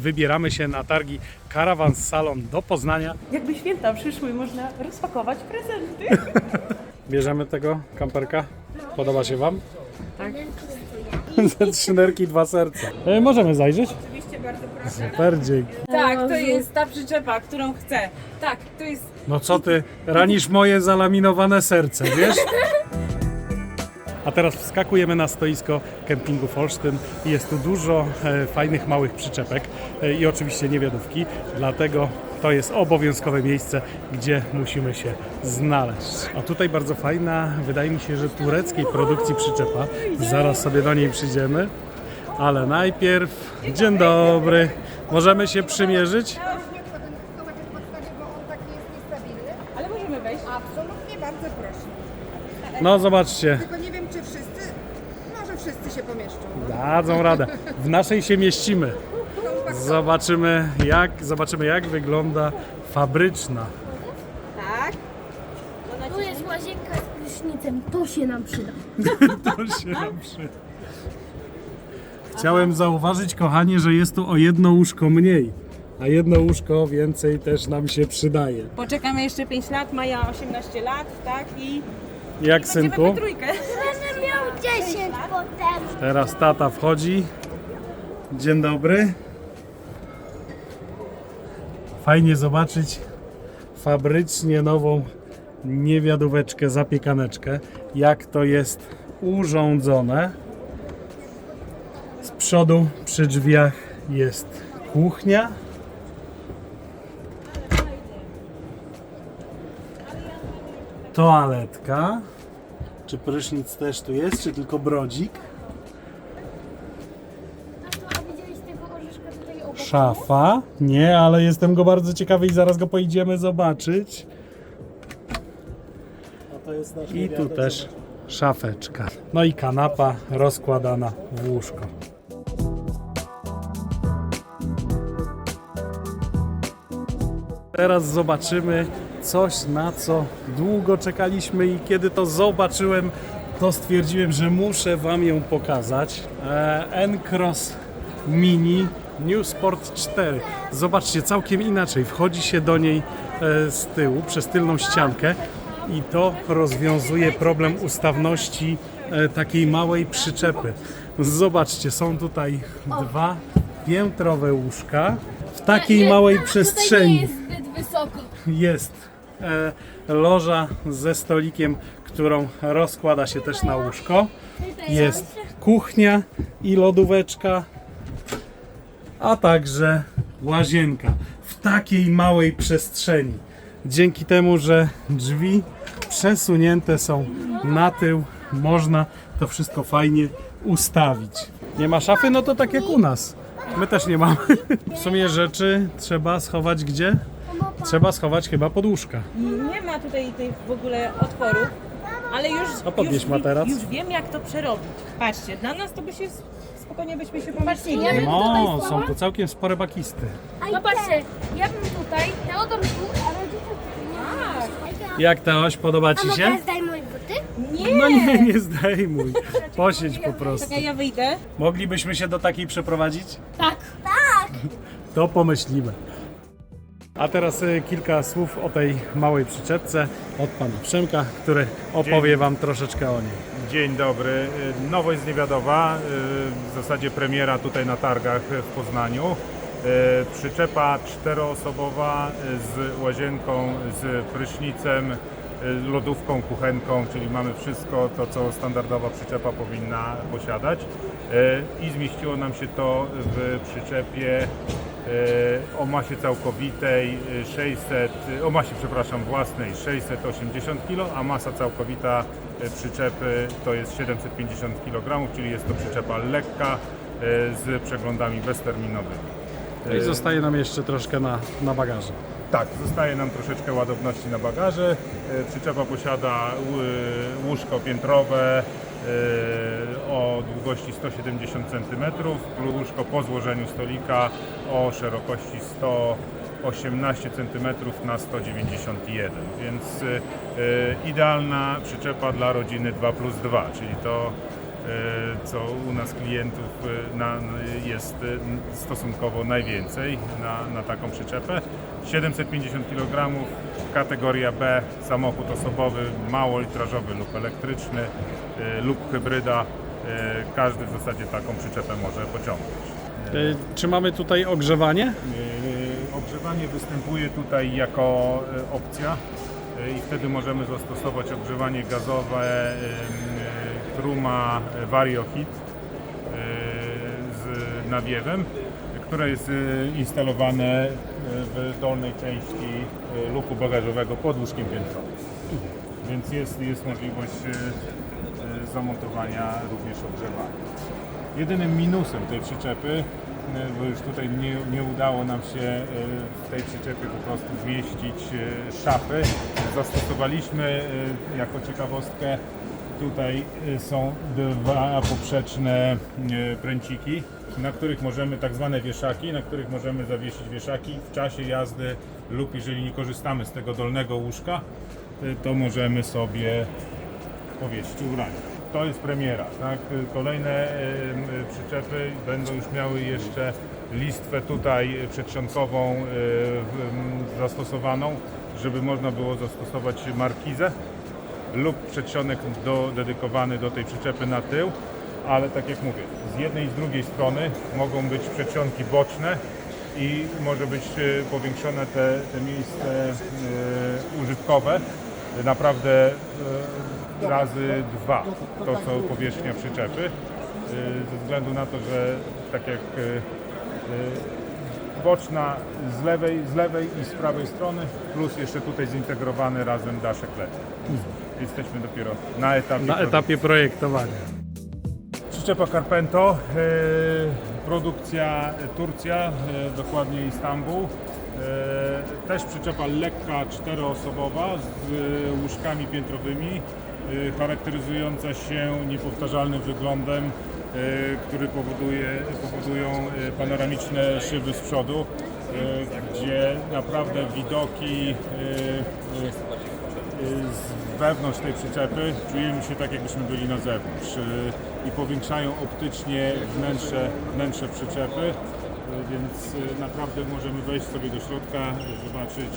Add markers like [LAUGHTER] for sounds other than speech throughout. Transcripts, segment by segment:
wybieramy się na targi Caravan Salon do Poznania. Jakby święta przyszły, można rozpakować prezenty. [LAUGHS] Bierzemy tego kamperka. Podoba się Wam? Tak. [LAUGHS] Ze trzy nerki, dwa serca. E, możemy zajrzeć? Oczywiście bardzo proszę. Super, dzięki. Tak, to jest ta przyczepa, którą chcę. Tak, to jest No co ty, ranisz moje zalaminowane serce, wiesz? [LAUGHS] A teraz wskakujemy na stoisko kempingu Folsztyn i jest tu dużo e, fajnych małych przyczepek e, i oczywiście niewiadówki, dlatego to jest obowiązkowe miejsce, gdzie musimy się znaleźć. A tutaj bardzo fajna, wydaje mi się, że tureckiej produkcji przyczepa. Zaraz sobie do niej przyjdziemy. Ale najpierw, dzień dobry, możemy się przymierzyć? Chować w Dadzą radę. W naszej się mieścimy. Zobaczymy jak, zobaczymy jak wygląda fabryczna. Tak. Tu jest łazienka z prysznicem, to się nam przyda. [LAUGHS] To się nam przyda. Chciałem zauważyć, kochanie, że jest tu o jedno łóżko mniej. A jedno łóżko więcej też nam się przydaje. Poczekamy jeszcze 5 lat, Maja 18 lat, tak? I Jak we synku? trójkę. Będę miał 10 potem. Teraz tata wchodzi. Dzień dobry. Fajnie zobaczyć fabrycznie nową niewiadóweczkę, zapiekaneczkę. Jak to jest urządzone. Z przodu przy drzwiach jest kuchnia. Toaletka. Czy prysznic też tu jest, czy tylko brodzik? A widziałeś tego orzeszka tutaj obok? Szafa? Nie, ale jestem go bardzo ciekawy i zaraz go pojedziemy zobaczyć. I tu też szafeczka. No i kanapa rozkładana w łóżko. Teraz zobaczymy coś, na co długo czekaliśmy i kiedy to zobaczyłem, to stwierdziłem, że muszę Wam ją pokazać. E, N-Cross Mini New Sport 4. Zobaczcie, całkiem inaczej. Wchodzi się do niej e, z tyłu, przez tylną ściankę i to rozwiązuje problem ustawności e, takiej małej przyczepy. Zobaczcie, są tutaj dwa piętrowe łóżka w takiej małej przestrzeni jest zbyt wysoko. jest loża ze stolikiem, którą rozkłada się też na łóżko. Jest kuchnia i lodóweczka, a także łazienka w takiej małej przestrzeni. Dzięki temu, że drzwi przesunięte są na tył, można to wszystko fajnie ustawić. Nie ma szafy? No to tak jak u nas. My też nie mamy. W sumie rzeczy trzeba schować gdzie? Trzeba schować chyba pod łóżka. Nie ma tutaj tych w ogóle otworów, ale już, A podnieś już, materac. już wiem jak to przerobić. Patrzcie, dla nas to by się spokojnie byśmy się pomieścili. ja bym No, tutaj są tu całkiem spore bakisty. No patrzcie, ja bym tutaj, Teodor tu, a rodzice tu. Nie Jak ta oś podoba Ci się? moje buty? Nie! No nie, nie zdejmuj. Posiedź po prostu. Ja wyjdę. Moglibyśmy się do takiej przeprowadzić? Tak. Tak. To pomyślimy. A teraz y, kilka słów o tej małej przyczepce od pana Przemka, który opowie Wam troszeczkę o niej. Dzień dobry. Y, Nowość z Niewiadowa, y, w zasadzie premiera tutaj na targach w Poznaniu. Przyczepa czteroosobowa z łazienką, z prysznicem, lodówką, kuchenką, czyli mamy wszystko to, co standardowa przyczepa powinna posiadać. I zmieściło nam się to w przyczepie o masie całkowitej y, 600, y, o masie przepraszam własnej 680 kg, a masa całkowita przyczepy to jest 750 kg, czyli jest to przyczepa lekka z przeglądami bezterminowymi. I zostaje nam jeszcze troszkę na, na bagaże. Tak, zostaje nam troszeczkę ładowności na bagaże. E, Przyczepa posiada łóżko piętrowe e, o długości 170 cm, plus łóżko po złożeniu stolika o szerokości 118 cm na 191 więc e, idealna przyczepa dla rodziny 2 plus 2, czyli to e, co u nas klientów e, jest e, stosunkowo najwięcej na, na taką przyczepę. 750 kg, kategoria B, samochód osobowy, małolitrażowy lub elektryczny e, lub hybryda. E, Każdy w zasadzie taką przyczepę może pociągnąć. Y, Czy mamy tutaj ogrzewanie? Ogrzewanie występuje tutaj jako y, opcja y, i wtedy możemy zastosować ogrzewanie gazowe, które ma VarioHeat yy, z nawiewem, które jest y, instalowane y, w dolnej części y, luku bagażowego pod łóżkiem piętrowym. Więc jest, jest możliwość zamontowania również ogrzewania. Jedynym minusem tej przyczepy, bo już tutaj nie, nie udało nam się w tej przyczepie po prostu zmieścić szafy, zastosowaliśmy jako ciekawostkę Tutaj y, są dwa poprzeczne y, pręciki, na których możemy, tak zwane wieszaki, na których możemy zawiesić wieszaki w czasie jazdy lub jeżeli nie korzystamy z tego dolnego łóżka, y, to możemy sobie powiesić ubrania. To jest premiera, tak? Kolejne przyczepy będą już miały jeszcze listwę tutaj m, zastosowaną, żeby można było zastosować markizę lub przedsionek do, dedykowany do tej przyczepy na tył, ale tak jak mówię, z jednej i z drugiej strony mogą być przedsionki boczne i może być e, powiększone te, te miejsce e, użytkowe. Naprawdę e, razy dwa to co powierzchnia przyczepy ze względu na to, że tak jak boczna z lewej, z lewej i z prawej strony, plus jeszcze tutaj zintegrowany razem daszek LED. Jesteśmy dopiero na etapie. Na etapie projektowania. Przyczepa Carpento, e, produkcja Turcja, e, dokładnie Istanbul. E, też przyczepa lekka, czteroosobowa z łóżkami piętrowymi, charakteryzująca się niepowtarzalnym wyglądem, który powoduje, powodują e, panoramiczne szyby z przodu, e, gdzie naprawdę widoki e, e, z wewnątrz tej przyczepy czujemy się tak, jakbyśmy byli na zewnątrz i powiększają optycznie wnętrze, wnętrze przyczepy, więc naprawdę możemy wejść sobie do środka, zobaczyć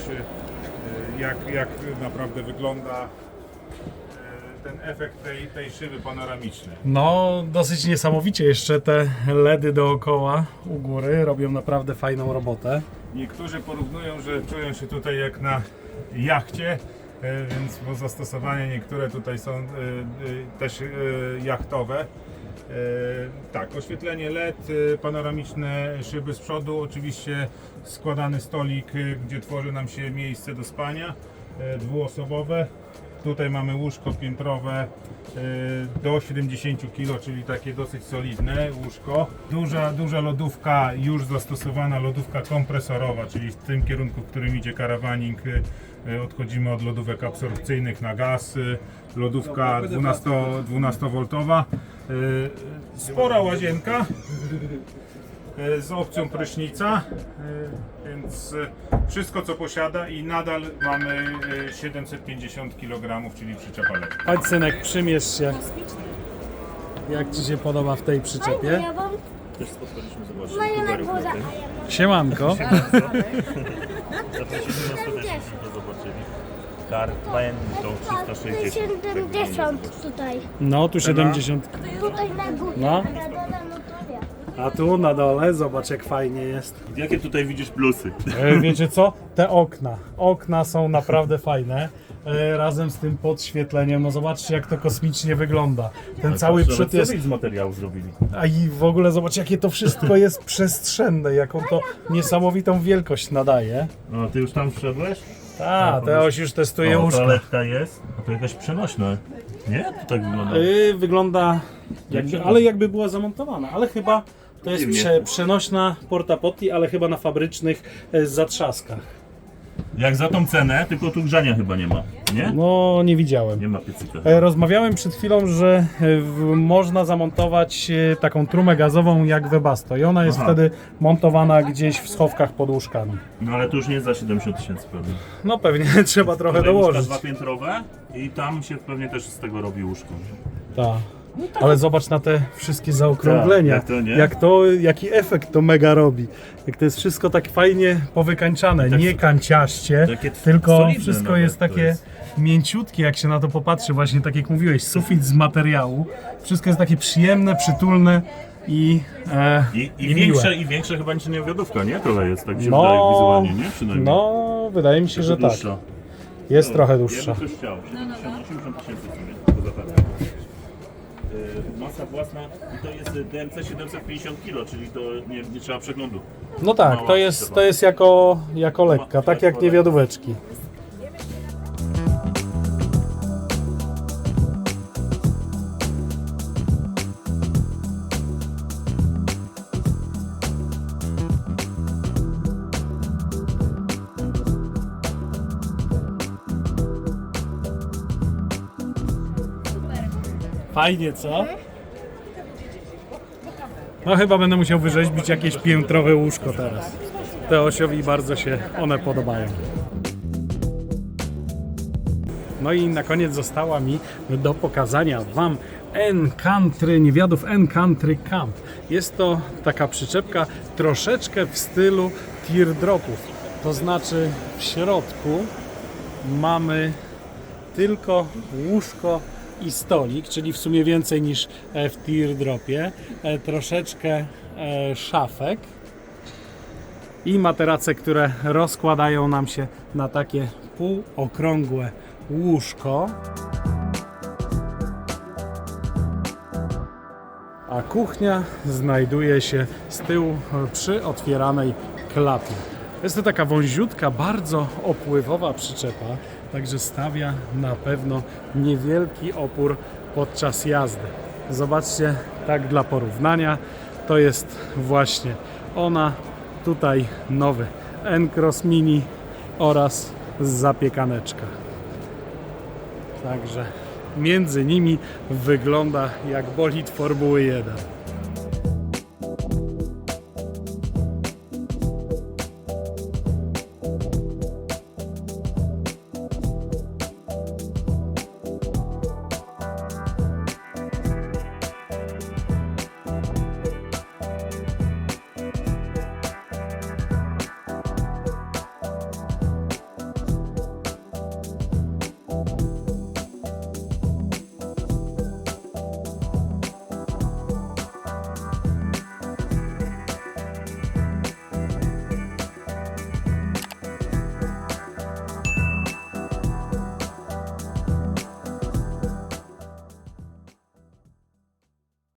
jak, jak naprawdę wygląda ten efekt tej, tej szyby panoramicznej. No, dosyć niesamowicie jeszcze te LEDy dookoła u góry robią naprawdę fajną robotę. Niektórzy porównują, że czują się tutaj jak na jachcie, e, więc bo zastosowania niektóre tutaj są e, e, też jachtowe. Tak, oświetlenie LED, panoramiczne szyby z przodu, oczywiście składany stolik, gdzie tworzy nam się miejsce do spania, dwuosobowe. Tutaj mamy łóżko piętrowe e, do 70 kg, czyli takie dosyć solidne łóżko. Duża, duża lodówka, już zastosowana lodówka kompresorowa, czyli w tym kierunku, w którym idzie karawaning. e, Odchodzimy od lodówek absorpcyjnych na gaz. e, Lodówka 12, 12V. e, Spora łazienka z opcją prysznica, e, więc e, wszystko co posiada i nadal mamy e, 750 kg, czyli przyczepa lekka. Chodź synek, przymierz się. Jak Ci się podoba w tej przyczepie? Ja mam Też spotkaliśmy, zobaczcie, na na górze, tym. a ja mam Siemanko. Na to zobaczyli. Carpento 360. tak 70 tutaj. No, tu 70. Tutaj na górze, No. a na dole. A tu na dole, zobacz jak fajnie jest. Jakie tutaj widzisz plusy? E, Wiecie co? Te okna. Okna są naprawdę fajne. E, Razem z tym podświetleniem, no zobaczcie jak to kosmicznie wygląda. Ten cały Patrz, przód nawet jest. sobie z materiału zrobili. A i w ogóle zobacz jakie to wszystko jest przestrzenne, jaką to niesamowitą wielkość nadaje. No, ty już tam wszedłeś? A, te oś już testuje o, łóżko. toaletka jest. A to jakaś przenośna. Nie? To tak wygląda. Yy, wygląda jakby, Jak ale jakby była zamontowana, ale chyba to jest prze, przenośna porta potty, ale chyba na fabrycznych e, zatrzaskach. Jak za tą cenę, tylko tu grzania chyba nie ma. Nie? No, nie widziałem. Nie ma piecyka. E, Rozmawiałem przed chwilą, że e, w, można zamontować e, taką trumę gazową jak Webasto i ona jest Aha. wtedy montowana gdzieś w schowkach pod łóżkami. No ale to już nie za 70 tysięcy pewnie. No pewnie [LAUGHS] trzeba trochę Tutaj łóżka dołożyć. dwa piętrowe i tam się pewnie też z tego robi łóżko. Tak. Ale zobacz na te wszystkie zaokrąglenia. Tak, jak to, nie? jak to, jaki efekt to mega robi. Jak to jest wszystko tak fajnie powykańczane, Tak, nie kanciaście, tylko wszystko nawet jest takie jest. mięciutkie, jak się na to popatrzy. Właśnie tak jak mówiłeś, sufit z materiału. Wszystko jest takie przyjemne, przytulne i, e, I, i, większe, I większe chyba niż niewiadówka, nie? Trochę jest, tak się No, wydaje wizualnie, nie? Przynajmniej. no, wydaje mi się, że tak. Dłuższa. Jest trochę Ja dłuższa. bym coś chciał. 80 tysięcy w Masa własna i to jest DMC 750 kg, czyli to nie, nie trzeba przeglądu. No tak, Mała to jest, to jest jako, jako lekka, tak jak niewiadóweczki. Fajnie, co? No chyba będę musiał wyrzeźbić jakieś piętrowe łóżko teraz. Teosiowi bardzo się one podobają. No i na koniec została mi do pokazania Wam N-Country, niewiadów N-Country Camp. Jest to taka przyczepka troszeczkę w stylu teardropów. To znaczy w środku mamy tylko łóżko i stolik, czyli w sumie więcej niż e, w teardropie, e, troszeczkę e, szafek i materace, które rozkładają nam się na takie półokrągłe łóżko. A kuchnia znajduje się z tyłu przy otwieranej klapie. Jest to taka wąziutka, bardzo opływowa przyczepa, także stawia na pewno niewielki opór podczas jazdy. Zobaczcie, tak dla porównania, to jest właśnie ona. Tutaj nowy N-Cross Mini oraz zapiekaneczka. Także między nimi wygląda jak bolid Formuły 1.